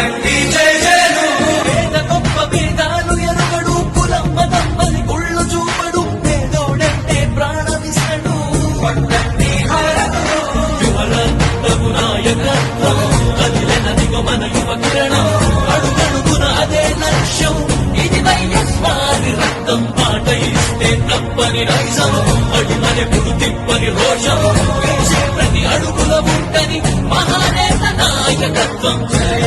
తండ్రి జయ జయను పేద గొప్ప భేదాలు ఎరుగడు. కులమ్మ తమ్మని గుళ్ళు చూపడు. పేదోడంటే ప్రాణమిస్తాడు పట్టండి హారతులు యువల నాయకత్వం కదిలిన దిగు మన యువ కిరణం. అడుగడుగున అదే లక్ష్యం. ఇది దయ్యస్వారి రక్తం. పాట ఇస్తే తప్పని నైజం అడి మనెప్పుడు తిప్పని రోషం. ప్రతి అడుగుల ఉంటని మహానేత నాయకత్వం. జయ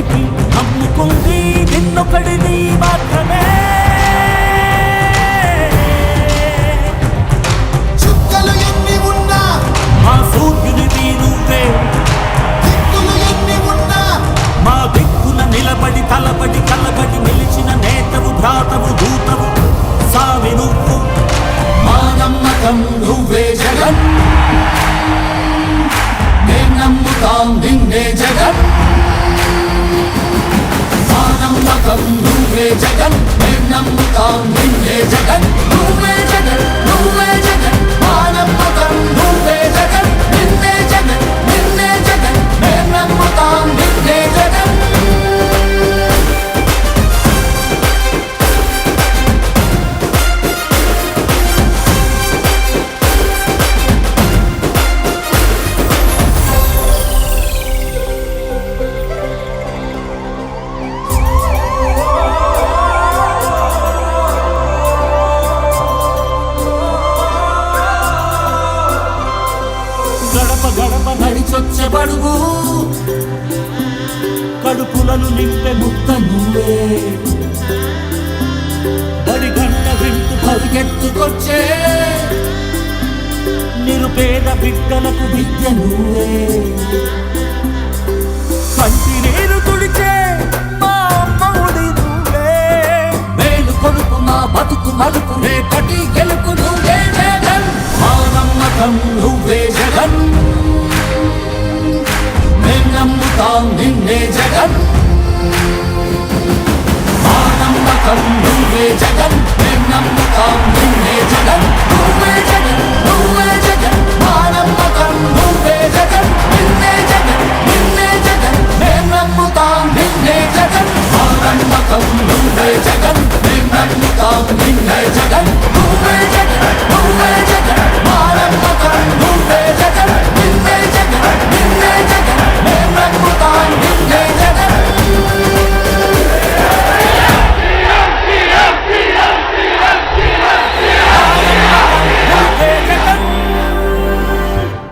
బ్రతికి అమ్ముకుంది నిన్నొకడిని మాత్రమే. జగన్ మేం నమ్ముతాం నిన్నే జగన్. అడుగు కడుపులను నింపే ముక్త నువ్వే. బడి గంట వింటు పరిగెత్తుకొచ్చే. నిరుపేద బిడ్డలకు విద్య నువ్వే. కంటి నీరు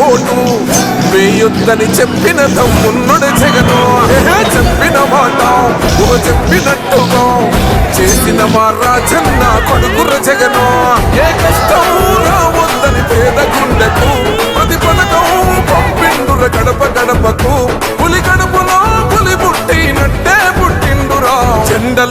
ఓటు. వేయొద్దని చెప్పిన తమ్మున్నుడు జగను. చెప్పిన మాట ఓ చెప్పినట్టుగా. చేసిన మా రాజన్న కొడుకుర జగను. ఏ కష్టం. రావద్దని పేద గుండెకు ప్రతి పథకం పంపిండుర గడప గడపకు